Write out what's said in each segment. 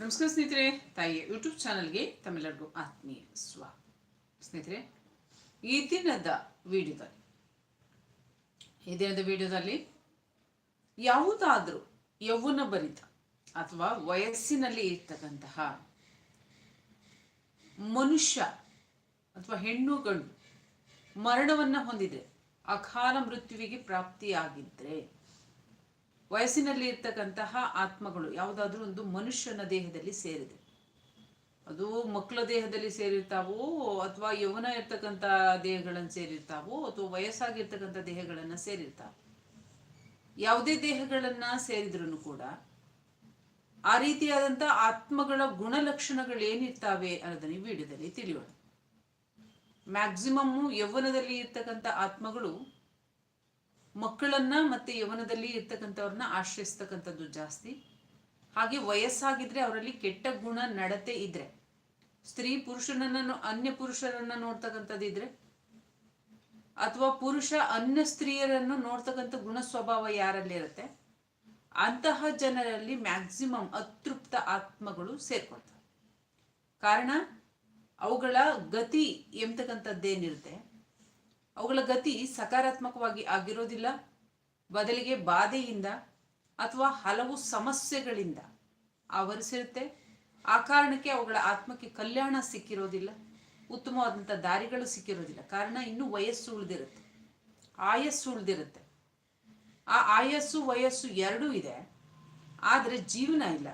ನಮಸ್ಕಾರ ಸ್ನೇಹಿತರೆ ತಾಯಿಯ ಯೂಟ್ಯೂಬ್ ಚಾನಲ್ಗೆ ತಮ್ಮೆಲ್ಲರಿಗೂ ಆತ್ಮೀಯ ಸ್ವಾಗತ ಸ್ನೇಹಿತರೆ, ಈ ದಿನದ ವಿಡಿಯೋದಲ್ಲಿ ಈ ದಿನದ ವಿಡಿಯೋದಲ್ಲಿ ಯಾವುದಾದರೂ ಯೌವನ ಭರಿತ ಅಥವಾ ವಯಸ್ಸಿನಲ್ಲಿ ಇರ್ತಕ್ಕಂತಹ ಮನುಷ್ಯ ಅಥವಾ ಹೆಣ್ಣು ಗಂಡು ಮರಣವನ್ನು ಹೊಂದಿದೆ ಅಕಾಲ ಮೃತ್ಯುವಿಗೆ ಪ್ರಾಪ್ತಿಯಾಗಿದ್ರೆ ವಯಸ್ಸಿನಲ್ಲಿ ಇರ್ತಕ್ಕಂತಹ ಆತ್ಮಗಳು, ಯಾವುದಾದ್ರೂ ಒಂದು ಮನುಷ್ಯನ ದೇಹದಲ್ಲಿ ಸೇರಿದೆ. ಅದು ಮಕ್ಕಳ ದೇಹದಲ್ಲಿ ಸೇರಿರ್ತಾವೋ, ಅಥವಾ ಯೌವನ ಇರ್ತಕ್ಕಂಥ ದೇಹಗಳನ್ನು ಸೇರಿರ್ತಾವೋ, ಅಥವಾ ವಯಸ್ಸಾಗಿರ್ತಕ್ಕಂಥ ದೇಹಗಳನ್ನು ಸೇರಿರ್ತಾವ, ಯಾವುದೇ ದೇಹಗಳನ್ನ ಸೇರಿದ್ರು ಕೂಡ ಆ ರೀತಿಯಾದಂಥ ಆತ್ಮಗಳ ಗುಣಲಕ್ಷಣಗಳು ಏನಿರ್ತಾವೆ ಅನ್ನೋದನ್ನ ಈ ವಿಡಿಯೋದಲ್ಲಿ ತಿಳಿಯೋಣ. ಮ್ಯಾಕ್ಸಿಮಮ್ ಯೌವನದಲ್ಲಿ ಇರ್ತಕ್ಕಂಥ ಆತ್ಮಗಳು ಮಕ್ಕಳನ್ನ ಮತ್ತೆ ಯವನದಲ್ಲಿ ಇರ್ತಕ್ಕಂಥವ್ರನ್ನ ಆಶ್ರಯಿಸ್ತಕ್ಕಂಥದ್ದು ಜಾಸ್ತಿ. ಹಾಗೆ ವಯಸ್ಸಾಗಿದ್ರೆ ಅವರಲ್ಲಿ ಕೆಟ್ಟ ಗುಣ ನಡತೆ ಇದ್ರೆ. ಸ್ತ್ರೀ ಪುರುಷನನ್ನ, ಅನ್ಯ ಪುರುಷರನ್ನ ನೋಡ್ತಕ್ಕಂಥದ್ದಿದ್ರೆ ಅಥವಾ ಪುರುಷ ಅನ್ಯ ಸ್ತ್ರೀಯರನ್ನು ನೋಡ್ತಕ್ಕಂಥ ಗುಣ ಸ್ವಭಾವ ಯಾರಲ್ಲಿ ಇರುತ್ತೆ? ಅಂತಹ ಜನರಲ್ಲಿ ಮ್ಯಾಕ್ಸಿಮಮ್ ಅತೃಪ್ತ ಆತ್ಮಗಳು ಸೇರ್ಕೊಳ್ತವೆ. ಕಾರಣ, ಅವುಗಳ ಗತಿ ಎಂಬತಕ್ಕಂಥದ್ದೇನಿರುತ್ತೆ ಅವುಗಳ ಗತಿ ಸಕಾರಾತ್ಮಕವಾಗಿ ಆಗಿರೋದಿಲ್ಲ. ಬದಲಿಗೆ ಬಾಧೆಯಿಂದ ಅಥವಾ ಹಲವು ಸಮಸ್ಯೆಗಳಿಂದ ಆವರಿಸಿರುತ್ತೆ. ಆ ಕಾರಣಕ್ಕೆ ಅವುಗಳ ಆತ್ಮಕ್ಕೆ ಕಲ್ಯಾಣ ಸಿಕ್ಕಿರೋದಿಲ್ಲ. ಉತ್ತಮವಾದಂಥ ದಾರಿಗಳು ಸಿಕ್ಕಿರೋದಿಲ್ಲ. ಕಾರಣ ಇನ್ನೂ ವಯಸ್ಸು ಉಳಿದಿರುತ್ತೆ. ಆಯಸ್ಸು ಉಳಿದಿರುತ್ತೆ. ಆ ಆಯಸ್ಸು, ವಯಸ್ಸು ಎರಡೂ ಇದೆ. ಆದರೆ ಜೀವನ ಇಲ್ಲ.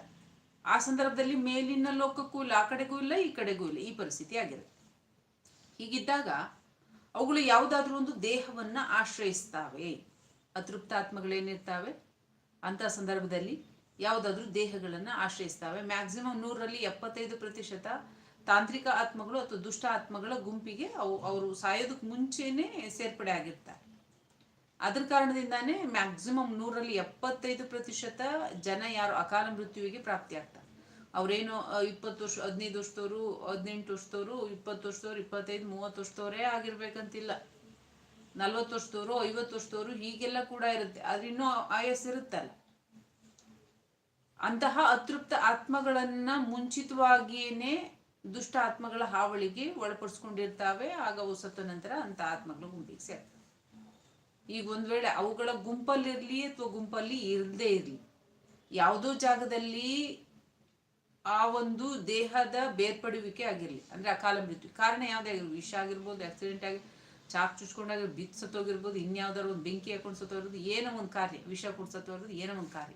ಆ ಸಂದರ್ಭದಲ್ಲಿ ಮೇಲಿನ ಲೋಕಕ್ಕೂ ಇಲ್ಲ, ಆ ಕಡೆಗೂ ಇಲ್ಲ, ಈ ಕಡೆಗೂ ಇಲ್ಲ. ಈ ಪರಿಸ್ಥಿತಿ ಆಗಿರುತ್ತೆ. ಹೀಗಿದ್ದಾಗ ಅವುಗಳು ಯಾವುದಾದ್ರೂ ಒಂದು ದೇಹವನ್ನು ಆಶ್ರಯಿಸ್ತಾವೆ. ಅತೃಪ್ತ ಆತ್ಮಗಳೇನಿರ್ತಾವೆ ಅಂತ ಸಂದರ್ಭದಲ್ಲಿ ಯಾವುದಾದ್ರೂ ದೇಹಗಳನ್ನು ಆಶ್ರಯಿಸ್ತಾವೆ. ಮ್ಯಾಕ್ಸಿಮಮ್ ನೂರರಲ್ಲಿ ಎಪ್ಪತ್ತೈದು ಪ್ರತಿಶತ ತಾಂತ್ರಿಕ ಆತ್ಮಗಳು ಅಥವಾ ದುಷ್ಟ ಆತ್ಮಗಳ ಗುಂಪಿಗೆ ಅವು, ಅವರು ಸಾಯೋದಕ್ಕೆ ಮುಂಚೆನೆ ಸೇರ್ಪಡೆ ಆಗಿರ್ತಾರೆ. ಅದ್ರ ಕಾರಣದಿಂದಾನೇ ಮ್ಯಾಕ್ಸಿಮಮ್ ನೂರಲ್ಲಿ ಎಪ್ಪತ್ತೈದು ಪ್ರತಿಶತ ಜನ ಯಾರು? ಅಕಾಲ ಮೃತ್ಯುವಿಗೆ ಪ್ರಾಪ್ತಿ ಆಗ್ತಾರೆ ಅವ್ರೇನು ಇಪ್ಪತ್ತು ವರ್ಷ, ಹದಿನೈದು ವರ್ಷದವರು, ಹದಿನೆಂಟು ವರ್ಷದವರು, ಇಪ್ಪತ್ತು ವರ್ಷದವ್ರು, ಇಪ್ಪತ್ತೈದು, ಮೂವತ್ತು ವರ್ಷದವರೇ ಆಗಿರ್ಬೇಕಂತಿಲ್ಲ. ನಲ್ವತ್ತು ವರ್ಷದವರು, ಐವತ್ತು ವರ್ಷದವರು ಹೀಗೆಲ್ಲ ಕೂಡ ಇರುತ್ತೆ. ಆದ್ರೆ ಇನ್ನೂ ಆಯಸ್ ಇರುತ್ತಲ್ಲ. ಅಂತಹ ಅತೃಪ್ತ ಆತ್ಮಗಳನ್ನ ಮುಂಚಿತವಾಗಿಯೇ ದುಷ್ಟ ಆತ್ಮಗಳ ಹಾವಳಿಗೆ ಒಳಪಡಿಸ್ಕೊಂಡಿರ್ತಾವೆ. ಆಗ ಅವು ಸತ್ತ ನಂತರ ಅಂತ ಆತ್ಮಗಳು ಗುಂಪಿಗೆ ಸೇರ್ತವೆ. ಈಗ ಒಂದ್ ವೇಳೆ ಅವುಗಳ ಗುಂಪಲ್ಲಿರ್ಲಿ ಅಥವಾ ಗುಂಪಲ್ಲಿ ಇರದೇ ಇರಲಿ, ಯಾವುದೋ ಜಾಗದಲ್ಲಿ ಆ ಒಂದು ದೇಹದ ಬೇರ್ಪಡುವಿಕೆ ಆಗಿರಲಿ. ಅಂದ್ರೆ ಅಕಾಲ ಮೃತ್ಯು. ಕಾರಣ ಯಾವುದೇ ಆಗಿರ್ಬೋದು ವಿಷ ಆಗಿರ್ಬೋದು ಆಕ್ಸಿಡೆಂಟ್ ಆಗಿ ಚಾಕ್ ಚುಚ್ಕೊಂಡಾಗ ಬಿತ್ ಸತ್ತೋಗಿರ್ಬೋದು ಇನ್ಯಾವ್ದಾರು ಒಂದು ಬೆಂಕಿ ಹಾಕೊಂಡು ಸತ್ತೋಗಿರೋದು, ಏನೋ ಒಂದು ಕಾರ್ಯ. ವಿಷ ಕುಡ್ಸತ್ತೋಗಿರೋದು ಏನೋ ಒಂದು ಕಾರ್ಯ.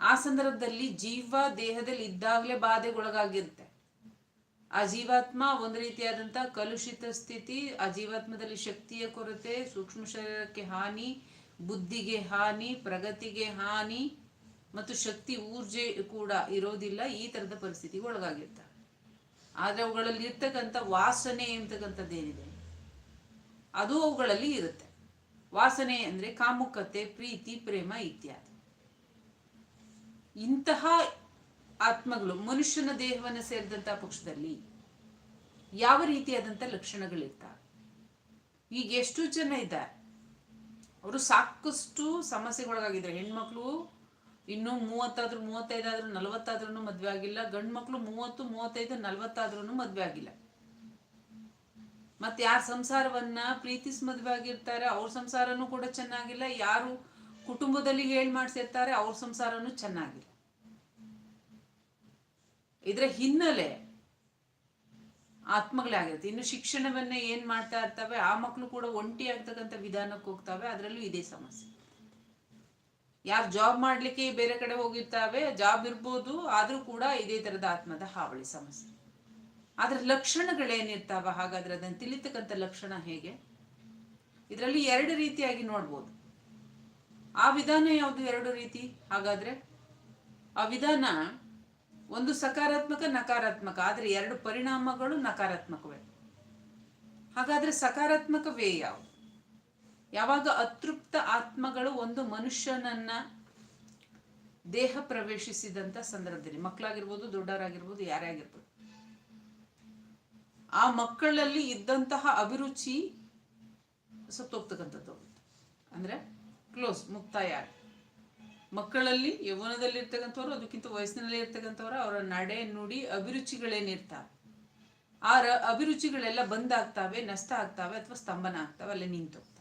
ಆ ಸಂದರ್ಭದಲ್ಲಿ ಜೀವ ದೇಹದಲ್ಲಿ ಇದ್ದಾಗಲೇ ಬಾಧೆಗೊಳಗಾಗಿರುತ್ತೆ. ಆ ಜೀವಾತ್ಮ ಒಂದು ರೀತಿಯಾದಂತಹ ಕಲುಷಿತ ಸ್ಥಿತಿ, ಆ ಜೀವಾತ್ಮದಲ್ಲಿ ಶಕ್ತಿಯ ಕೊರತೆ, ಸೂಕ್ಷ್ಮ ಶರೀರಕ್ಕೆ ಹಾನಿ, ಬುದ್ಧಿಗೆ ಹಾನಿ, ಪ್ರಗತಿಗೆ ಹಾನಿ ಮತ್ತು ಶಕ್ತಿ ಊರ್ಜೆ ಕೂಡ ಇರೋದಿಲ್ಲ, ಈ ತರದ ಪರಿಸ್ಥಿತಿಗೆ ಒಳಗಾಗಿರ್ತಾರೆ. ಆದರೆ ಅವುಗಳಲ್ಲಿ ಇರ್ತಕ್ಕಂಥ ವಾಸನೆ ಎಂತಕ್ಕಂಥದ್ದೇನಿದೆ ಅದು ಅವುಗಳಲ್ಲಿ ಇರುತ್ತೆ. ವಾಸನೆ ಅಂದ್ರೆ ಕಾಮುಕತೆ, ಪ್ರೀತಿ, ಪ್ರೇಮ ಇತ್ಯಾದಿ. ಇಂತಹ ಆತ್ಮಗಳು ಮನುಷ್ಯನ ದೇಹವನ್ನು ಸೇರಿದಂಥ ಪಕ್ಷದಲ್ಲಿ ಯಾವ ರೀತಿಯಾದಂಥ ಲಕ್ಷಣಗಳಿರ್ತಾವೆ? ಈಗ ಎಷ್ಟು ಜನ ಇದ್ದಾರೆ. ಅವರು ಸಾಕಷ್ಟು ಸಮಸ್ಯೆಗೊಳಗಾಗಿದ್ದಾರೆ. ಹೆಣ್ಮಕ್ಳು ಇನ್ನು ಮೂವತ್ತಾದ್ರೂ ಮೂವತ್ತೈದಾದ್ರೂ ನಲವತ್ತಾದ್ರೂ ಮದ್ವೆ ಆಗಿಲ್ಲ. ಗಂಡು ಮಕ್ಕಳು ಮೂವತ್ತು, ಮೂವತ್ತೈದು ನಲವತ್ತಾದ್ರೂ ಮದ್ವೆ ಆಗಿಲ್ಲ. ಮತ್ತೆ ಯಾರ ಸಂಸಾರವನ್ನ ಪ್ರೀತಿಸಿ ಮದ್ವೆ ಆಗಿರ್ತಾರೆ, ಅವ್ರ ಸಂಸಾರನೂ ಕೂಡ ಚೆನ್ನಾಗಿಲ್ಲ. ಯಾರು ಕುಟುಂಬದಲ್ಲಿ ಹೇಳ್ ಮಾಡ್ಸಿರ್ತಾರೆ ಅವ್ರ ಸಂಸಾರನೂ ಚೆನ್ನಾಗಿಲ್ಲ. ಇದರ ಹಿನ್ನೆಲೆ ಆತ್ಮಗಳೇ ಆಗಿರುತ್ತೆ. ಇನ್ನು ಶಿಕ್ಷಣವನ್ನ ಏನ್ ಮಾಡ್ತಾ ಇರ್ತವೆ, ಆ ಮಕ್ಕಳು ಕೂಡ ಒಂಟಿ ಆಗ್ತಕ್ಕಂಥ ವಿಧಾನಕ್ಕೆ ಹೋಗ್ತವೆ. ಅದರಲ್ಲೂ ಇದೇ ಸಮಸ್ಯೆ. ಯಾರು ಜಾಬ್ ಮಾಡ್ಲಿಕ್ಕೆ ಬೇರೆ ಕಡೆ ಹೋಗಿರ್ತಾವೆ ಜಾಬ್ ಇರ್ಬೋದು, ಆದರೂ ಕೂಡ ಇದೇ ತರದ ಆತ್ಮದ ಹಾವಳಿ ಸಮಸ್ಯೆ. ಅದ್ರ ಲಕ್ಷಣಗಳೇನಿರ್ತಾವ ಹಾಗಾದ್ರೆ ಅದನ್ನ ತಿಳಿತಕ್ಕಂಥ ಲಕ್ಷಣ ಹೇಗೆ? ಇದರಲ್ಲಿ ಎರಡು ರೀತಿಯಾಗಿ ನೋಡ್ಬೋದು. ಆ ವಿಧಾನ ಯಾವುದು ಎರಡು ರೀತಿ? ಹಾಗಾದ್ರೆ ಆ ವಿಧಾನ ಒಂದು ಸಕಾರಾತ್ಮಕ, ನಕಾರಾತ್ಮಕ, ಆದ್ರೆ ಎರಡು ಪರಿಣಾಮಗಳು ನಕಾರಾತ್ಮಕವೇ. ಹಾಗಾದ್ರೆ ಸಕಾರಾತ್ಮಕವೇ ಯಾವುದು? ಯಾವಾಗ ಅತೃಪ್ತ ಆತ್ಮಗಳು ಒಂದು ಮನುಷ್ಯನನ್ನ ದೇಹ ಪ್ರವೇಶಿಸಿದಂತ ಸಂದರ್ಭದಲ್ಲಿ, ಮಕ್ಕಳಾಗಿರ್ಬೋದು, ದೊಡ್ಡವರಾಗಿರ್ಬೋದು, ಯಾರೇ ಆಗಿರ್ಬೋದು. ಆ ಮಕ್ಕಳಲ್ಲಿ ಇದ್ದಂತಹ ಅಭಿರುಚಿ ಸತ್ತೋಗ್ತಕ್ಕಂಥದ್ದು. ಅಂದ್ರೆ ಕ್ಲೋಸ್, ಮುಕ್ತಾಯ. ಮಕ್ಕಳಲ್ಲಿ ಯೌವನದಲ್ಲಿ ಇರ್ತಕ್ಕಂಥವ್ರು, ಅದಕ್ಕಿಂತ ವಯಸ್ಸಿನಲ್ಲಿ ಇರ್ತಕ್ಕಂಥವ್ರು, ಅವರ ನಡೆ ನುಡಿ ಅಭಿರುಚಿಗಳೇನಿರ್ತಾವೆ ಆ ಅಭಿರುಚಿಗಳೆಲ್ಲ ಆಗ್ತಾವೆ ನಷ್ಟ ಆಗ್ತಾವೆ, ಅಥವಾ ಸ್ತಂಭನ ಆಗ್ತಾವೆ, ಅಲ್ಲಿ ನಿಂತು.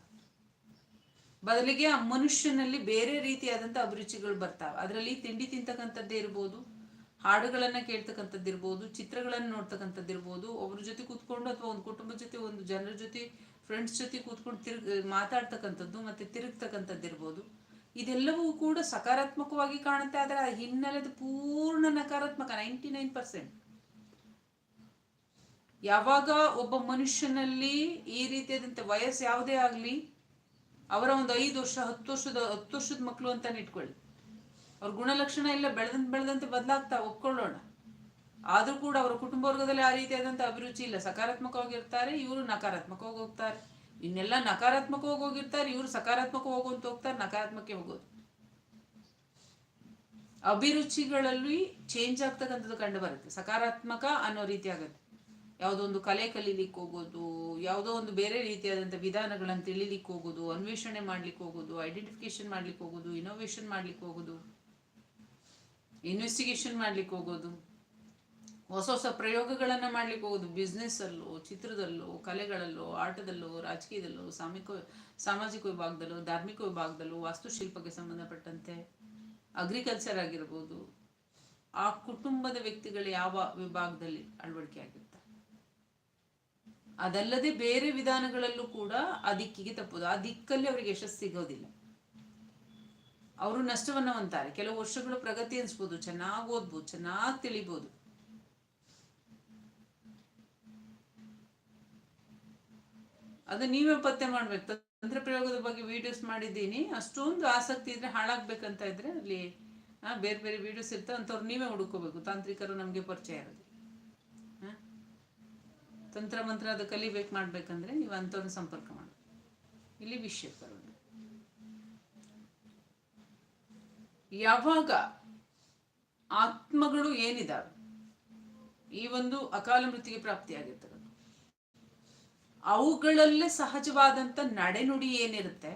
ಬದಲಿಗೆ ಆ ಮನುಷ್ಯನಲ್ಲಿ ಬೇರೆ ರೀತಿಯಾದಂಥ ಅಭಿರುಚಿಗಳು ಬರ್ತಾವೆ. ಅದರಲ್ಲಿ ತಿಂಡಿ ತಿಂತಕ್ಕಂಥದ್ದೇ ಇರ್ಬೋದು, ಹಾಡುಗಳನ್ನು ಕೇಳ್ತಕ್ಕಂಥದ್ದು ಇರ್ಬೋದು, ಚಿತ್ರಗಳನ್ನು ನೋಡ್ತಕ್ಕಂಥದ್ದು ಇರ್ಬೋದು ಒಬ್ಬರ ಜೊತೆ ಕೂತ್ಕೊಂಡು ಅಥವಾ ಒಂದು ಕುಟುಂಬದ ಜೊತೆ, ಒಂದು ಜನರ ಜೊತೆ ಫ್ರೆಂಡ್ಸ್ ಜೊತೆ ಕೂತ್ಕೊಂಡು ತಿರುಗ್ ಮಾತಾಡ್ತಕ್ಕಂಥದ್ದು ಮತ್ತೆ ತಿರುಗ್ತಕ್ಕಂಥದ್ದು ಇರ್ಬೋದು. ಇದೆಲ್ಲವೂ ಕೂಡ ಸಕಾರಾತ್ಮಕವಾಗಿ ಕಾಣುತ್ತೆ, ಆದರೆ ಆ ಹಿನ್ನೆಲೆದು ಪೂರ್ಣ ನಕಾರಾತ್ಮಕ, ನೈಂಟಿ ನೈನ್ ಪರ್ಸೆಂಟ್. ಯಾವಾಗ ಒಬ್ಬ ಮನುಷ್ಯನಲ್ಲಿ ಈ ರೀತಿಯಾದಂಥ ವಯಸ್ಸು ಯಾವುದೇ ಆಗಲಿ ಅವರ ಒಂದು ಐದು ವರ್ಷ, ಹತ್ತು ವರ್ಷದ ಹತ್ತು ವರ್ಷದ ಮಕ್ಕಳು ಅಂತಾನೆ ಇಟ್ಕೊಳ್ಳಿ. ಅವ್ರ ಗುಣಲಕ್ಷಣ ಎಲ್ಲ ಬೆಳೆದಂತ, ಬೆಳೆದಂತೆ ಬದಲಾಗ್ತಾ ಒಪ್ಕೊಳ್ಳೋಣ. ಆದರೂ ಕೂಡ ಅವರ ಕುಟುಂಬ ವರ್ಗದಲ್ಲಿ ಆ ರೀತಿಯಾದಂಥ ಅಭಿರುಚಿ ಇಲ್ಲ. ಸಕಾರಾತ್ಮಕವಾಗಿರ್ತಾರೆ, ಇವರು ನಕಾರಾತ್ಮಕವಾಗಿ ಹೋಗ್ತಾರೆ. ಇನ್ನೆಲ್ಲ ನಕಾರಾತ್ಮಕವಾಗಿ ಹೋಗಿರ್ತಾರೆ, ಇವರು ಸಕಾರಾತ್ಮಕ ಹೋಗುವಂತ ಹೋಗ್ತಾರೆ ನಕಾರಾತ್ಮಕ ಹೋಗೋದು. ಅಭಿರುಚಿಗಳಲ್ಲಿ ಚೇಂಜ್ ಆಗ್ತಕ್ಕಂಥದ್ದು ಕಂಡು ಬರುತ್ತೆ ಸಕಾರಾತ್ಮಕ ಅನ್ನೋ ರೀತಿ ಆಗುತ್ತೆ. ಯಾವುದೋ ಒಂದು ಕಲೆ ಕಲೀಲಿಕ್ಕೆ ಹೋಗೋದು, ಯಾವುದೋ ಒಂದು ಬೇರೆ ರೀತಿಯಾದಂಥ ವಿಧಾನಗಳನ್ನು ತಿಳಿಲಿಕ್ಕೆ ಹೋಗೋದು, ಅನ್ವೇಷಣೆ ಮಾಡ್ಲಿಕ್ಕೆ ಹೋಗೋದು ಐಡೆಂಟಿಫಿಕೇಶನ್ ಮಾಡ್ಲಿಕ್ಕೆ ಹೋಗೋದು ಇನೋವೇಷನ್ ಮಾಡ್ಲಿಕ್ಕೆ ಹೋಗೋದು ಇನ್ವೆಸ್ಟಿಗೇಷನ್ ಮಾಡ್ಲಿಕ್ಕೆ ಹೋಗೋದು, ಹೊಸ ಹೊಸ ಪ್ರಯೋಗಗಳನ್ನು ಮಾಡ್ಲಿಕ್ಕೆ ಹೋಗೋದು ಬಿಸ್ನೆಸ್ಸಲ್ಲೋ ಚಿತ್ರದಲ್ಲೋ, ಕಲೆಗಳಲ್ಲೋ, ಆಟದಲ್ಲೋ, ರಾಜಕೀಯದಲ್ಲೋ ಸಾಮಿಕ ಸಾಮಾಜಿಕ ವಿಭಾಗದಲ್ಲೋ, ಧಾರ್ಮಿಕ ವಿಭಾಗದಲ್ಲೋ, ವಾಸ್ತುಶಿಲ್ಪಕ್ಕೆ ಸಂಬಂಧಪಟ್ಟಂತೆ ಅಗ್ರಿಕಲ್ಚರ್ ಆಗಿರ್ಬೋದು, ಆ ಕುಟುಂಬದ ವ್ಯಕ್ತಿಗಳು ಯಾವ ವಿಭಾಗದಲ್ಲಿ ಅಳವಡಿಕೆ ಆಗಿರ್ತಾರೆ? ಅದಲ್ಲದೆ ಬೇರೆ ವಿಧಾನಗಳಲ್ಲೂ ಕೂಡ ಆ ದಿಕ್ಕಿಗೆ ತಪ್ಪುದು. ಆ ದಿಕ್ಕಲ್ಲಿ ಅವರಿಗೆ ಯಶಸ್ಸು ಸಿಗೋದಿಲ್ಲ. ಅವರು ನಷ್ಟವನ್ನ ಅಂತಾರೆ ಕೆಲವು ವರ್ಷಗಳು ಪ್ರಗತಿ ಅನ್ಸ್ಬೋದು ಚೆನ್ನಾಗಿ ಓದ್ಬೋದು, ಚೆನ್ನಾಗಿ ತಿಳಿಬೋದು. ಅದು ನೀವೇ ಪತ್ತೆ ಮಾಡ್ಬೇಕು. ತಂತ್ರ ಪ್ರಯೋಗದ ಬಗ್ಗೆ ವಿಡಿಯೋಸ್ ಮಾಡಿದ್ದೀನಿ. ಅಷ್ಟೊಂದು ಆಸಕ್ತಿ ಇದ್ರೆ ಹಾಳಾಗ್ಬೇಕಂತ ಇದ್ರೆ ಅಲ್ಲಿ ಬೇರೆ ಬೇರೆ ವಿಡಿಯೋಸ್ ಇರ್ತವೆ ಅಂತವ್ರು ನೀವೇ ಹುಡುಕೋಬೇಕು ತಾಂತ್ರಿಕರು ನಮಗೆ ಪರಿಚಯ ಇರೋದು ತಂತ್ರ ಮಂತ್ರ ಅದು ಕಲಿಬೇಕು ಮಾಡ್ಬೇಕಂದ್ರೆ ನೀವು ಅಂಥವ್ರನ್ನ ಸಂಪರ್ಕ ಮಾಡಿ. ಇಲ್ಲಿ ವಿಷಯ ಬರೋದು. ಯಾವಾಗ ಆತ್ಮಗಳು ಏನಿದಾವೆ, ಈ ಒಂದು ಅಕಾಲ ಮೃತಿಗೆ ಪ್ರಾಪ್ತಿಯಾಗಿರ್ತಾರೆ ಅವುಗಳಲ್ಲೇ ಸಹಜವಾದಂತ ನಡೆನುಡಿ ಏನಿರುತ್ತೆ,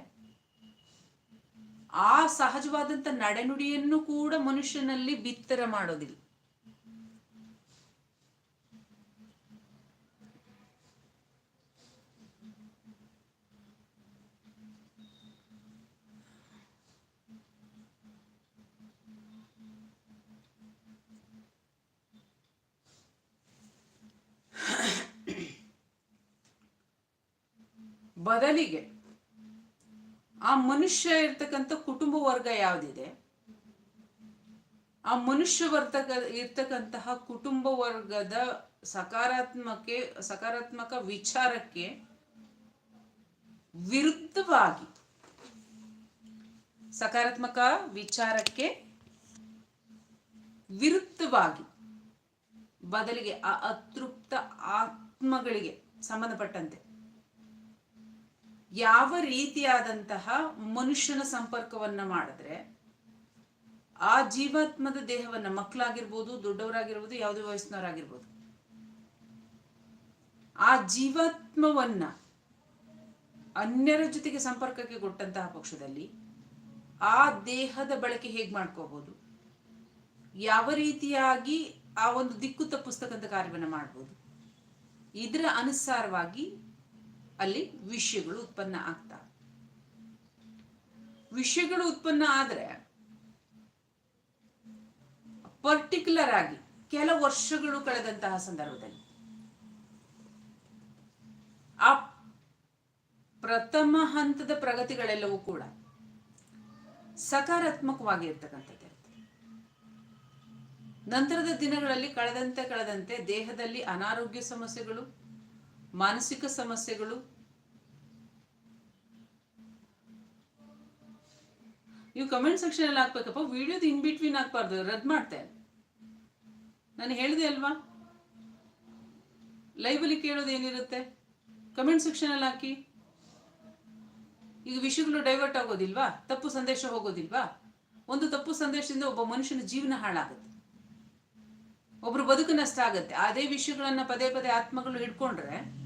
ಆ ಸಹಜವಾದಂತ ನಡೆನುಡಿಯನ್ನು ಕೂಡ ಮನುಷ್ಯನಲ್ಲಿ ಬಿತ್ತರ ಮಾಡೋದಿಲ್ಲ. ಬದಲಿಗೆ ಆ ಮನುಷ್ಯ ಇರ್ತಕ್ಕಂಥ ಕುಟುಂಬ ವರ್ಗ ಯಾವುದಿದೆ? ಆ ಮನುಷ್ಯ ವರ್ತಕ ಇರ್ತಕ್ಕಂತಹ ಕುಟುಂಬ ವರ್ಗದ ಸಕಾರಾತ್ಮಕ ಸಕಾರಾತ್ಮಕ ವಿಚಾರಕ್ಕೆ ವಿರುದ್ಧವಾಗಿ, ಸಕಾರಾತ್ಮಕ ವಿಚಾರಕ್ಕೆ ವಿರುದ್ಧವಾಗಿ ಬದಲಿಗೆ ಆ ಅತೃಪ್ತ ಆತ್ಮಗಳಿಗೆ ಸಂಬಂಧಪಟ್ಟಂತೆ ಯಾವ ರೀತಿಯಾದಂತಹ ಮನುಷ್ಯನ ಸಂಪರ್ಕವನ್ನ ಮಾಡಿದ್ರೆ ಆ ಜೀವಾತ್ಮದ ದೇಹವನ್ನ ಮಕ್ಕಳಾಗಿರ್ಬೋದು, ದೊಡ್ಡವರಾಗಿರ್ಬೋದು, ಯಾವುದೇ ವಯಸ್ಸಿನವರಾಗಿರ್ಬೋದು. ಆ ಜೀವಾತ್ಮವನ್ನ ಅನ್ಯರ ಜೊತೆಗೆ ಸಂಪರ್ಕಕ್ಕೆ ಕೊಟ್ಟಂತಹ ಪಕ್ಷದಲ್ಲಿ ಆ ದೇಹದ ಬಳಕೆ ಹೇಗೆ ಮಾಡ್ಕೋಬಹುದು? ಯಾವ ರೀತಿಯಾಗಿ ಆ ಒಂದು ದಿಕ್ಕು ತಪ್ಪಿಸ್ತಕ್ಕಂಥ ಕಾರ್ಯವನ್ನು ಮಾಡ್ಬೋದು? ಇದರ ಅನುಸಾರವಾಗಿ ಅಲ್ಲಿ ವಿಷಯಗಳು ಉತ್ಪನ್ನ ಆಗ್ತವೆ ವಿಷಯಗಳು ಉತ್ಪನ್ನ ಆದ್ರೆ ಪರ್ಟಿಕ್ಯುಲರ್ ಆಗಿ ಕೆಲ ವರ್ಷಗಳು ಕಳೆದಂತಹ ಸಂದರ್ಭದಲ್ಲಿ ಆ ಪ್ರಥಮ ಹಂತದ ಪ್ರಗತಿಗಳೆಲ್ಲವೂ ಕೂಡ ಸಕಾರಾತ್ಮಕವಾಗಿ ಇರ್ತಕ್ಕಂಥದ್ದು ನಂತರದ ದಿನಗಳಲ್ಲಿ ಕಳೆದಂತೆ ಕಳೆದಂತೆ ದೇಹದಲ್ಲಿ ಅನಾರೋಗ್ಯ ಸಮಸ್ಯೆಗಳು ಮಾನಸಿಕ ಸಮಸ್ಯೆಗಳು? ನೀವು ಕಮೆಂಟ್ ಸೆಕ್ಷನ್ ಅಲ್ಲಿ ಹಾಕ್ಬೇಕಪ್ಪ. ವಿಡಿಯೋದ ಇನ್ ಬಿಟ್ವೀನ್ ಹಾಕ್ಬಾರ್ದು. ರದ್ದು ಮಾಡ್ತೆ. ನಾನು ಹೇಳಿದೆ ಅಲ್ವಾ? ಲೈವಲ್ಲಿ ಕೇಳೋದು ಏನಿರುತ್ತೆ? ಕಮೆಂಟ್ ಸೆಕ್ಷನ್ ಅಲ್ಲಿ ಹಾಕಿ. ಈಗ ವಿಷಯಗಳು ಡೈವರ್ಟ್ ಆಗೋದಿಲ್ವಾ? ತಪ್ಪು ಸಂದೇಶ ಹೋಗೋದಿಲ್ವಾ? ಒಂದು ತಪ್ಪು ಸಂದೇಶದಿಂದ ಒಬ್ಬ ಮನುಷ್ಯನ ಜೀವನ ಹಾಳಾಗುತ್ತೆ. ಒಬ್ರು ಬದುಕು ನಷ್ಟ ಆಗುತ್ತೆ. ಅದೇ ವಿಷಯಗಳನ್ನ ಪದೇ ಪದೇ ಆತ್ಮಗಳು ಹಿಡ್ಕೊಂಡ್ರೆ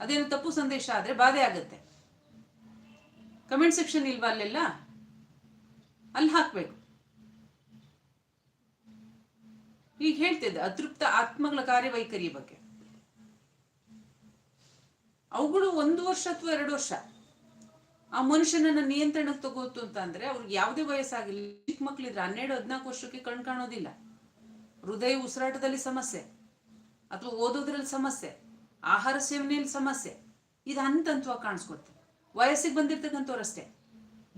ಅದೇನು ತಪ್ಪು ಸಂದೇಶ ಆದರೆ ಬಾಧೆ ಆಗುತ್ತೆ. ಕಮೆಂಟ್ ಸೆಕ್ಷನ್ ಇಲ್ವಾ ಅಲ್ಲೆಲ್ಲ? ಅಲ್ಲಿ ಹಾಕ್ಬೇಕು. ಈಗ ಹೇಳ್ತಿದ್ದೆ, ಅತೃಪ್ತ ಆತ್ಮಗಳ ಕಾರ್ಯವೈಖರಿಯ ಬಗ್ಗೆ. ಅವುಗಳು ಒಂದು ವರ್ಷ ಅಥವಾ ಎರಡು ವರ್ಷ. ಆ ಮನುಷ್ಯನನ್ನ ನಿಯಂತ್ರಣಕ್ಕೆ ತಗೋತು ಅಂತ ಅಂದ್ರೆ ಅವ್ರಿಗೆ ಯಾವುದೇ ವಯಸ್ಸಾಗಲಿ ಚಿಕ್ಕ ಮಕ್ಳಿದ್ರೆ ಹನ್ನೆರಡು, ಹದಿನಾಲ್ಕು ವರ್ಷಕ್ಕೆ ಕಣ್ ಕಾಣೋದಿಲ್ಲ. ಹೃದಯ ಉಸಿರಾಟದಲ್ಲಿ ಸಮಸ್ಯೆ. ಅಥವಾ ಓದೋದ್ರಲ್ಲಿ ಸಮಸ್ಯೆ. ಆಹಾರ ಸೇವನೆಯಲ್ಲಿ ಸಮಸ್ಯೆ. ಇದು ಹಂತ ಹಂತವಾಗಿ ವಯಸ್ಸಿಗೆ ವಯಸ್ಸಿಗೆ ಬಂದಿರ್ತಕ್ಕಂಥವ್ರಷ್ಟೇ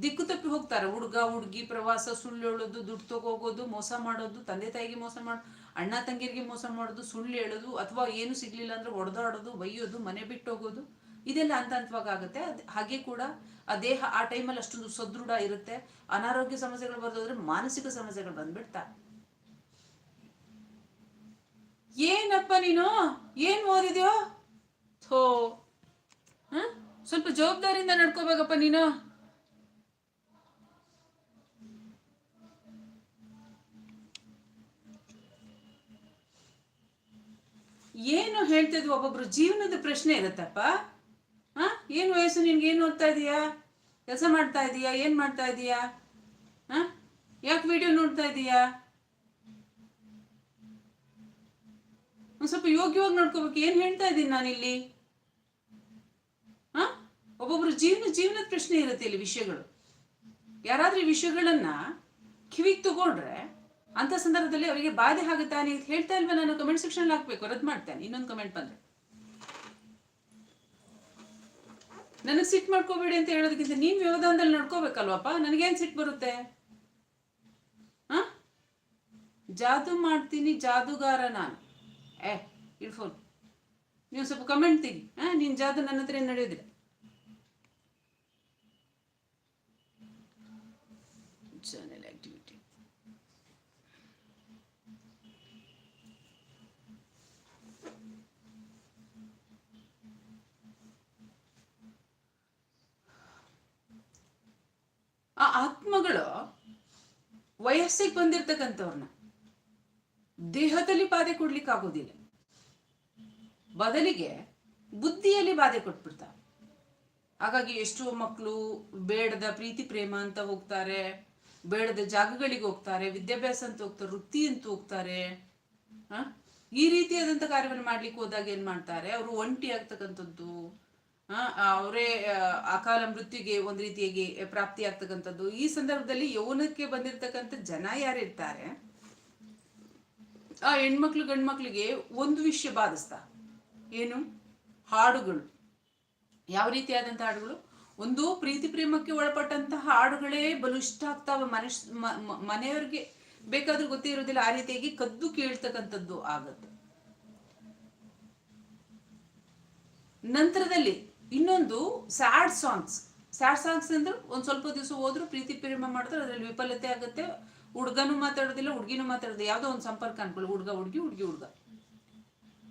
ದಿಕ್ಕು ತಪ್ಪಿ ಹೋಗ್ತಾರೆ. ಹುಡುಗ, ಹುಡುಗಿ, ಪ್ರವಾಸ, ಸುಳ್ಳು ಹೇಳೋದು, ದುಡ್ಡು ತಗೋಗೋದು, ಮೋಸ ಮಾಡೋದು, ತಂದೆ ತಾಯಿಗೆ ಮೋಸ ಮಾಡೋದು ಅಣ್ಣ ತಂಗಿರಿಗೆ ಮೋಸ ಮಾಡೋದು, ಸುಳ್ಳು ಹೇಳೋದು, ಅಥವಾ ಏನು ಸಿಗ್ಲಿಲ್ಲ ಅಂದ್ರೆ ಹೊಡೆದಾಡೋದು ಬೈಯೋದು ಮನೆ ಬಿಟ್ಟು ಹೋಗೋದು, ಇದೆಲ್ಲ ಹಂತ ಆಗುತ್ತೆ. ಹಾಗೆ ಕೂಡ ಆ ದೇಹ ಆ ಟೈಮಲ್ಲಿ ಅಷ್ಟೊಂದು ಸದೃಢ ಇರುತ್ತೆ. ಅನಾರೋಗ್ಯ ಸಮಸ್ಯೆಗಳು ಬರೋದಾದ್ರೆ ಮಾನಸಿಕ ಸಮಸ್ಯೆಗಳು ಬಂದ್ಬಿಡ್ತಾ. ಏನಪ್ಪ ನೀನು? ಏನ್ ಓದಿದ್ಯೋ? ಥೋ. ಹಾ? ಸ್ವಲ್ಪ ಜವಾಬ್ದಾರಿಯಿಂದ ನಡ್ಕೋಬೇಕಪ್ಪ ನೀನು. ಏನು ಹೇಳ್ತಿದ್ವಿ ಒಬ್ಬೊಬ್ರು? ಜೀವನದ ಪ್ರಶ್ನೆ ಇರುತ್ತಪ್ಪ. ಹಾ? ಏನು ವಯಸ್ಸು ನಿನ್ಗೆ? ಏನು ಓದ್ತಾ ಇದೀಯಾ? ಕೆಲಸ ಮಾಡ್ತಾ ಇದೀಯಾ? ಏನ್ ಮಾಡ್ತಾ ಇದೀಯಾ? ಹಾ? ಯಾಕೆ ವಿಡಿಯೋ ನೋಡ್ತಾ ಇದೀಯಾ? ಒಂದ್ ಸ್ವಲ್ಪ ಯೋಗ್ಯವಾಗಿ ನೋಡ್ಕೋಬೇಕು. ಏನು ಹೇಳ್ತಾ ಇದ್ದೀನಿ ನಾನಿಲ್ಲಿ? ಹಾ? ಒಬ್ಬೊಬ್ರು ಜೀವನ, ಜೀವನದ ಪ್ರಶ್ನೆ ಇರುತ್ತೆ ಇಲ್ಲಿ ವಿಷಯಗಳು. ಯಾರಾದ್ರೂ ಈ ವಿಷಯಗಳನ್ನ ಕಿವಿಗೆ ತಗೊಂಡ್ರೆ ಅಂತ ಸಂದರ್ಭದಲ್ಲಿ ಅವರಿಗೆ ಬಾಧೆ ಆಗುತ್ತಾ ನೀವು ಹೇಳ್ತಾ ಇಲ್ವಾ ನಾನು? ಕಮೆಂಟ್ ಸೆಕ್ಷನ್ ಹಾಕ್ಬೇಕು. ರದ್ದು ಮಾಡ್ತೇನೆ. ಇನ್ನೊಂದು ಕಮೆಂಟ್ ಬಂದ್ರೆ. ನನಗೆ ಸಿಟ್ ಮಾಡ್ಕೋಬೇಡಿ ಅಂತ ಹೇಳೋದಕ್ಕಿಂತ ನೀವು ವ್ಯವಧಾನದಲ್ಲಿ ನಡ್ಕೋಬೇಕಲ್ವಪ್ಪ? ನನಗೇನು ಸಿಟ್ ಬರುತ್ತೆ? ಹಾಂ? ಜಾದು ಮಾಡ್ತೀನಿ, ಜಾದುಗಾರ ನಾನು. ಏ ಇಡ್ಫೋನ್ ನೀವು ಸ್ವಲ್ಪ ಕಮೆಂಟ್ ತೆಗಿ ಹಾಂ ನಿನ್ನ ಜಾದು ನನ್ನ ಹತ್ರ ಏನು ನಡೆಯೋದಿಲ್ಲ. ಚಾನೆಲ್ ಆಕ್ಟಿವಿಟಿ ಆ ಆತ್ಮಗಳು ವಯಸ್ಸಿಗೆ ಬಂದಿರ್ತಕ್ಕಂಥವ್ರನ್ನ ದೇಹದಲ್ಲಿ ಬಾಧೆ ಕೊಡ್ಲಿಕ್ಕೆ ಆಗೋದಿಲ್ಲ. ಬದಲಿಗೆ ಬುದ್ಧಿಯಲ್ಲಿ ಬಾಧೆ ಕೊಟ್ಬಿಡ್ತಾರೆ. ಹಾಗಾಗಿ ಎಷ್ಟೋ ಮಕ್ಕಳು ಬೇಡದ ಪ್ರೀತಿ ಪ್ರೇಮ ಅಂತ ಹೋಗ್ತಾರೆ, ಬೇಡದ ಜಾಗಗಳಿಗೆ ಹೋಗ್ತಾರೆ, ವಿದ್ಯಾಭ್ಯಾಸ ಅಂತ ಹೋಗ್ತಾರೆ, ವೃತ್ತಿ ಅಂತ ಹೋಗ್ತಾರೆ? ಈ ರೀತಿಯಾದಂಥ ಕಾರ್ಯವನ್ನು ಮಾಡ್ಲಿಕ್ಕೆ ಹೋದಾಗ ಏನ್ ಮಾಡ್ತಾರೆ? ಅವರು ಒಂಟಿ ಆಗ್ತಕ್ಕಂಥದ್ದು ಅವರೇ ಅಕಾಲ ಮೃತ್ಯುಗೆ ಒಂದ್ ರೀತಿಯಾಗಿ ಪ್ರಾಪ್ತಿ ಆಗ್ತಕ್ಕಂಥದ್ದು ಈ ಸಂದರ್ಭದಲ್ಲಿ ಯೌವನಕ್ಕೆ ಬಂದಿರತಕ್ಕಂಥ ಜನ ಯಾರಿರ್ತಾರೆ? ಆ ಹೆಣ್ಮಕ್ಳು ಗಂಡ್ಮಕ್ಳಿಗೆ ಒಂದು ವಿಷಯ ಬಾಧಿಸ್ತಾ. ಏನು? ಹಾಡುಗಳು. ಯಾವ ರೀತಿಯಾದಂತಹ ಹಾಡುಗಳು? ಒಂದು ಪ್ರೀತಿ ಪ್ರೇಮಕ್ಕೆ ಒಳಪಟ್ಟಂತಹ ಹಾಡುಗಳೇ ಬಲು ಇಷ್ಟ ಆಗ್ತಾವ ಮನುಷ್ಯ ಮನೆಯವ್ರಿಗೆ ಬೇಕಾದ್ರೂ ಗೊತ್ತೇ ಇರೋದಿಲ್ಲ ಆ ರೀತಿಯಾಗಿ ಕದ್ದು ಕೇಳ್ತಕ್ಕಂಥದ್ದು ಆಗತ್ತೆ. ನಂತರದಲ್ಲಿ ಇನ್ನೊಂದು ಸ್ಯಾಡ್ ಸಾಂಗ್ಸ್. ಸ್ಯಾಡ್ ಸಾಂಗ್ಸ್ ಅಂದ್ರೆ ಒಂದ್ ಸ್ವಲ್ಪ ದಿವಸ ಹೋದ್ರು ಪ್ರೀತಿ ಪ್ರೇಮ ಮಾಡಿದ್ರೆ ಅದರಲ್ಲಿ ವಿಫಲತೆ ಆಗುತ್ತೆ. ಹುಡ್ಗನು ಮಾತಾಡೋದಿಲ್ಲ, ಹುಡ್ಗಿನೂ ಮಾತಾಡೋದಿಲ್ಲ. ಯಾವುದೋ ಒಂದು ಸಂಪರ್ಕ ಅನ್ಕೊಳ್ಳಿ. ಹುಡ್ಗ, ಹುಡ್ಗಿ ಹುಡ್ಗಿ, ಹುಡ್ಗ.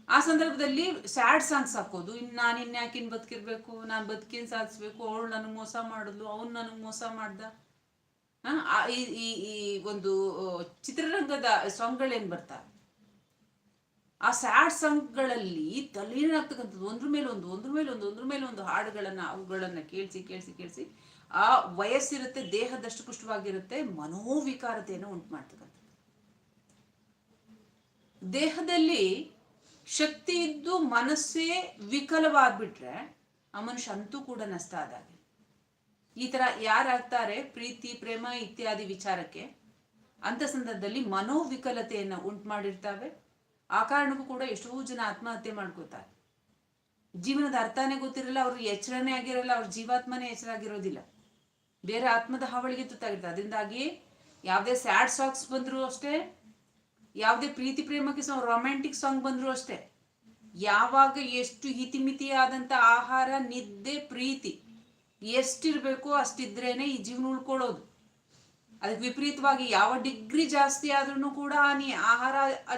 ಆ ಸಂದರ್ಭದಲ್ಲಿ ಸ್ಯಾಡ್ ಸಾಂಗ್ಸ್ ಹಾಕೋದು. ಇನ್ ನಾನು ಇನ್ಯಾಕೆ ಇನ್ ಬದುಕಿರ್ಬೇಕು? ನಾನು ಬದುಕಿನ ಸಾಧಿಸ್ಬೇಕು? ಅವಳು ನನಗೆ ಮೋಸ ಮಾಡಿದ್ಲು. ಅವ್ನು ನನಗೆ ಮೋಸ ಮಾಡ್ದ? ಈ ಈ ಒಂದು ಚಿತ್ರರಂಗದ ಸಾಂಗ್ಗಳೇನ್ ಬರ್ತಾ? ಆ ಸ್ಯಾಡ್ ಸಾಂಗ್ಗಳಲ್ಲಿ ತಲೆನಾಗ್ತಕ್ಕಂಥದ್ದು ಒಂದ್ರ ಮೇಲೆ ಒಂದು, ಒಂದ್ರ ಮೇಲೆ ಒಂದು, ಒಂದ್ರ ಮೇಲೆ ಒಂದು ಹಾಡುಗಳನ್ನ, ಅವುಗಳನ್ನ ಕೇಳಿಸಿ ಕೇಳಿಸಿ ಕೇಳಿಸಿ ಆ ವಯಸ್ಸಿರುತ್ತೆ, ದೇಹದಷ್ಟು ಪುಷ್ಟವಾಗಿರುತ್ತೆ, ಮನೋವಿಕಾರತೆಯನ್ನು ಉಂಟು ಮಾಡ್ತಕ್ಕಂಥದ್ದು ದೇಹದಲ್ಲಿ ಶಕ್ತಿ ಇದ್ದು ಮನಸ್ಸೇ ವಿಕಲವಾಗ್ಬಿಟ್ರೆ ಆ ಮನುಷ್ಯ ಅಂತೂ ಕೂಡ ನಷ್ಟ ಆದಾಗೆ. ಈ ತರ ಯಾರಾಗ್ತಾರೆ? ಪ್ರೀತಿ, ಪ್ರೇಮ ಇತ್ಯಾದಿ ವಿಚಾರಕ್ಕೆ ಅಂತ ಸಂದರ್ಭದಲ್ಲಿ ಮನೋವಿಕಲತೆಯನ್ನ ಉಂಟು ಮಾಡಿರ್ತಾವೆ ಆ ಕಾರಣಕ್ಕೂ ಕೂಡ ಎಷ್ಟೋ ಜನ ಆತ್ಮಹತ್ಯೆ ಮಾಡ್ಕೋತಾರೆ ಜೀವನದ ಅರ್ಥನೇ ಗೊತ್ತಿರಲ್ಲ, ಅವ್ರು ಎಚ್ಚರನೇ ಆಗಿರಲ್ಲ, ಅವ್ರ ಜೀವಾತ್ಮನೇ ಎಚ್ಚರ ಆಗಿರೋದಿಲ್ಲ ಬೇರೆ ಆತ್ಮದ ಹಾವಳಿಗೆ ತುತ್ತಾಗಿರ್ತದೆ ಅದರಿಂದಾಗಿ ಯಾವುದೇ ಸ್ಯಾಡ್ ಸಾಂಗ್ಸ್ ಬಂದರೂ ಅಷ್ಟೇ, ಯಾವುದೇ ಪ್ರೀತಿ ಪ್ರೇಮಕ್ಕೆ ಸಾಂಗ್ ರೊಮ್ಯಾಂಟಿಕ್ ಸಾಂಗ್ ಬಂದರೂ ಅಷ್ಟೇ, ಯಾವಾಗ ಎಷ್ಟು ಹಿತಿಮಿತಿಯಾದಂಥ ಆಹಾರ, ನಿದ್ದೆ, ಪ್ರೀತಿ ಎಷ್ಟಿರಬೇಕು ಅಷ್ಟಿದ್ರೇನೆ ಈ ಜೀವನ ಉಳ್ಕೊಳ್ಳೋದು. ಅದಕ್ಕೆ ವಿಪರೀತವಾಗಿ ಯಾವ ಡಿಗ್ರಿ ಜಾಸ್ತಿ ಆದ್ರೂ ಕೂಡ ಹಾನಿ ಆಹಾರ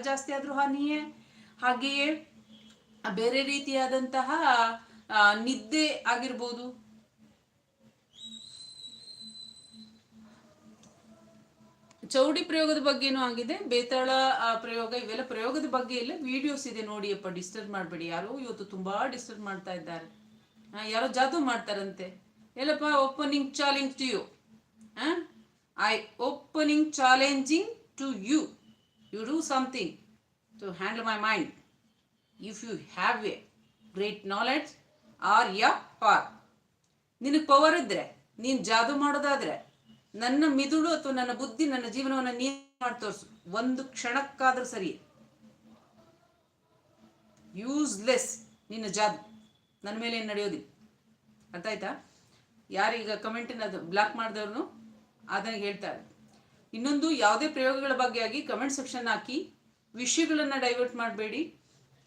ಜಾಸ್ತಿ ಆದರೂ ಹಾನಿಯೇ. ಹಾಗೆಯೇ ಬೇರೆ ರೀತಿಯಾದಂತಹ ನಿದ್ದೆ ಆಗಿರ್ಬೋದು ಚೌಡಿ ಪ್ರಯೋಗದ ಬಗ್ಗೆನೂ ಆಗಿದೆ. ಬೇತಾಳ ಪ್ರಯೋಗ ಇವೆಲ್ಲ ಪ್ರಯೋಗದ ಬಗ್ಗೆ ಇಲ್ಲ ವಿಡಿಯೋಸ್ ಇದೆ ನೋಡಿಯಪ್ಪ ಡಿಸ್ಟರ್ಬ್ ಮಾಡಬೇಡಿ. ಯಾರೋ ಇವತ್ತು ತುಂಬಾ ಡಿಸ್ಟರ್ಬ್ ಮಾಡ್ತಾ ಇದ್ದಾರೆ. ಯಾರೋ ಜಾದು ಮಾಡ್ತಾರಂತೆ. ಎಲ್ಲಪ್ಪ opening challenge to you I opening challenging to you you do something to handle my mind if you have a great knowledge are ya ಪಾರ್ ನಿನಗೆ ಪವರ್ ಇದ್ರೆ, ನೀನು ಜಾದು ಮಾಡೋದಾದ್ರೆ ನನ್ನ ಮಿದುಳು ಅಥವಾ ನನ್ನ ಬುದ್ಧಿ, ನನ್ನ ಜೀವನವನ್ನು ನೀ ಮಾಡಿ ತೋರಿಸು. ಒಂದು ಕ್ಷಣಕ್ಕಾದ್ರೂ ಸರಿ. ಯೂಸ್ಲೆಸ್ ನಿನ್ನ ಜಾದು. ನನ್ನ ಮೇಲೆ ಏನು ನಡೆಯೋದಿಲ್ಲ. ಅರ್ಥ ಆಯ್ತಾ? ಯಾರೀಗ ಅದು ಬ್ಲಾಕ್ ಮಾಡಿದವ್ರು ಅದನ್ನು ಹೇಳ್ತಾರೆ ಇನ್ನೊಂದು ಯಾವುದೇ ಪ್ರಯೋಗಗಳ ಬಗ್ಗೆ ಆಗಿ ಕಮೆಂಟ್ ಸೆಕ್ಷನ್ ಹಾಕಿ, ವಿಷಯಗಳನ್ನು ಡೈವರ್ಟ್ ಮಾಡಬೇಡಿ.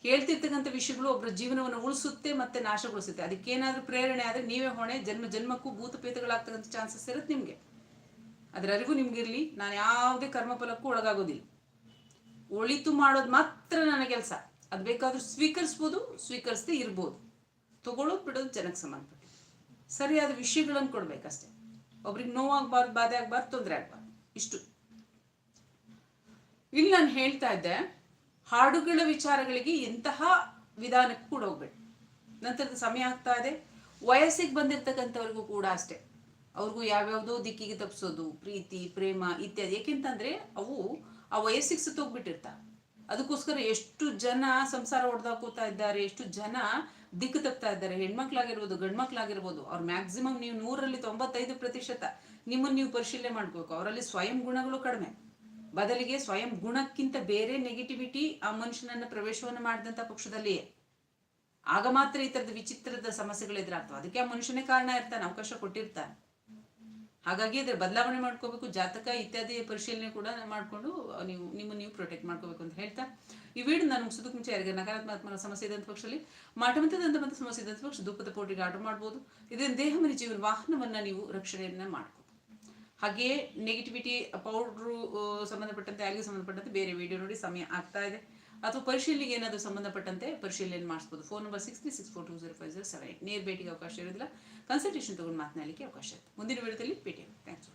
ಹೇಳ್ತಿರ್ತಕ್ಕಂಥ ವಿಷಯಗಳು ಒಬ್ಬರ ಜೀವನವನ್ನು ಉಳಿಸುತ್ತೆ ಮತ್ತೆ ನಾಶಗೊಳಿಸುತ್ತೆ. ಅದಕ್ಕೇನಾದ್ರೂ ಪ್ರೇರಣೆ ಆದರೆ ನೀವೇ ಹೊಣೆ. ಜನ್ಮ, ಜನ್ಮಕ್ಕೂ ಭೂತಪೇತಗಳಾಗ್ತಕ್ಕಂಥ ಚಾನ್ಸಸ್ ಇರುತ್ತೆ ನಿಮಗೆ. ಅದರ ಅರಿವು ನಿಮ್ಗಿರ್ಲಿ, ನಾನು ಯಾವುದೇ ಕರ್ಮಫಲಕ್ಕೂ ಒಳಗಾಗೋದಿಲ್ಲ. ಒಳಿತು ಮಾಡೋದು ಮಾತ್ರ ನನ್ನ ಕೆಲಸ. ಅದು ಬೇಕಾದ್ರೂ ಸ್ವೀಕರಿಸ್ಬೋದು, ಸ್ವೀಕರಿಸದೆ ಇರ್ಬೋದು. ತಗೊಳ್ಳೋದು ಬಿಡೋದು ಜನಕ್ಕೆ ಸಂಬಂಧಪಟ್ಟ. ಸರಿಯಾದ ವಿಷಯಗಳನ್ನು ಕೊಡ್ಬೇಕಷ್ಟೆ. ಒಬ್ರಿಗೆ ನೋವಾಗಬಾರ್ದು, ಬಾಧೆ ಆಗಬಾರ್ದು, ತೊಂದರೆ ಆಗಬಾರ್ದು. ಇಷ್ಟು. ಇಲ್ಲಿ ನಾನು ಹೇಳ್ತಾ ಇದ್ದೆ, ಹಾಡುಗಳ ವಿಚಾರಗಳಿಗೆ ಎಂತಹ ವಿಧಾನಕ್ಕೆ ಕೂಡ ಹೋಗ್ಬೇಡಿ. ನಂತರದ ಸಮಯ ಆಗ್ತಾ ಇದೆ. ವಯಸ್ಸಿಗೆ ಬಂದಿರತಕ್ಕಂಥವ್ರಿಗೂ ಕೂಡ ಅಷ್ಟೇ. ಅವ್ರಿಗೂ ಯಾವ್ಯಾವುದೋ ದಿಕ್ಕಿಗೆ ತಪ್ಪಿಸೋದು ಪ್ರೀತಿ, ಪ್ರೇಮ ಇತ್ಯಾದಿ. ಯಾಕೆಂತಂದ್ರೆ ಅವು ಆ ವಯಸ್ಸಿಗೆ ಸುತ್ತೋಗ್ಬಿಟ್ಟಿರ್ತ ಅದಕ್ಕೋಸ್ಕರ ಎಷ್ಟು ಜನ ಸಂಸಾರ ಹೊಡೆದಾಕೋತಾ ಇದ್ದಾರೆ, ಎಷ್ಟು ಜನ ದಿಕ್ಕು ತಪ್ತಾ ಇದ್ದಾರೆ. ಹೆಣ್ಮಕ್ಳಾಗಿರ್ಬೋದು, ಗಂಡ್ಮಕ್ಳಾಗಿರ್ಬೋದು, ಅವ್ರ ಮ್ಯಾಕ್ಸಿಮಮ್ ನೀವು ನೂರಲ್ಲಿ ತೊಂಬತ್ತೈದು ಪ್ರತಿಶತ ನಿಮ್ಮನ್ನು ನೀವು ಪರಿಶೀಲನೆ ಮಾಡ್ಕೋಬೇಕು ಅವರಲ್ಲಿ ಸ್ವಯಂ ಗುಣಗಳು ಕಡಿಮೆ. ಬದಲಿಗೆ ಸ್ವಯಂ ಗುಣಕ್ಕಿಂತ ಬೇರೆ ನೆಗೆಟಿವಿಟಿ ಆ ಮನುಷ್ಯನನ್ನ ಪ್ರವೇಶವನ್ನು ಮಾಡಿದಂಥ ಪಕ್ಷದಲ್ಲಿಯೇ. ಆಗ ಮಾತ್ರ ಈ ಥರದ ವಿಚಿತ್ರದ ಸಮಸ್ಯೆಗಳು ಎದುರಾಗ್ತವೆ ಅದಕ್ಕೆ ಆ ಮನುಷ್ಯನೇ ಕಾರಣ ಇರ್ತಾನೆ, ಅವಕಾಶ ಕೊಟ್ಟಿರ್ತಾನೆ. ಹಾಗಾಗಿ ಅದ್ರ ಬದಲಾವಣೆ ಮಾಡ್ಕೋಬೇಕು, ಜಾತಕ ಇತ್ಯಾದಿ ಪರಿಶೀಲನೆ ಕೂಡ ಮಾಡಿಕೊಂಡು ನೀವು ನಿಮ್ಮನ್ನು ನೀವು ಪ್ರೊಟೆಕ್ಟ್ ಮಾಡ್ಕೋಬೇಕು ಅಂತ ಹೇಳ್ತಾ. ಈ ವಿಡಿಯೋ ನಾನು ಮುಗಿಸೋದಕ್ಕೆ ಮುಂಚೆ ಯಾರಿಗೆ ನಕಾರಾತ್ಮಕ ಸಮಸ್ಯೆ ಇದ್ದಂಥ ಪಕ್ಷದಲ್ಲಿ ಮಾಟಮಂತದಂಥ ಬಂದ ಸಮಸ್ಯೆ ಇದ್ದಂಥ ಪಕ್ಷ ಧೂಪದ ಪೋಟಿಗೆ ಆರ್ಡರ್ ಮಾಡ್ಬೋದು. ಇದರಿಂದ ದೇಹ ಮನೆ ಜೀವನ ವಾಹನವನ್ನ ನೀವು ರಕ್ಷಣೆಯನ್ನು ಮಾಡ್ಕೋಬೋದು ಹಾಗೆಯೇ ನೆಗೆಟಿವಿಟಿ ಪೌಡ್ರು ಸಂಬಂಧಪಟ್ಟಂತೆ ಆಗಿ ಸಂಬಂಧಪಟ್ಟಂತೆ ಬೇರೆ ವಿಡಿಯೋ ನೋಡಿ ಸಮಯ ಆಗ್ತಾ ಇದೆ. ಅಥವಾ ಪರಿಶೀಲನೆಗೆ ಏನಾದರೂ ಸಂಬಂಧಪಟ್ಟಂತೆ ಪರಿಶೀಲನೆ ಮಾಡಿಸ್ಬೋದು. Phone number six three six four two zero five zero seven eight ನೇರ್ ಭೇಟಿಗೆ ಅವಕಾಶ ಇರೋದಿಲ್ಲ. ಕನ್ಸಲ್ಟೇಷನ್ ತೊಗೊಂಡು ಮಾತನಾಡಲಿಕ್ಕೆ ಅವಕಾಶ ಇದೆ ಮುಂದಿನ ವಿಡಿಯೋದಲ್ಲಿ ಭೇಟಿ ಥ್ಯಾಂಕ್ಸ್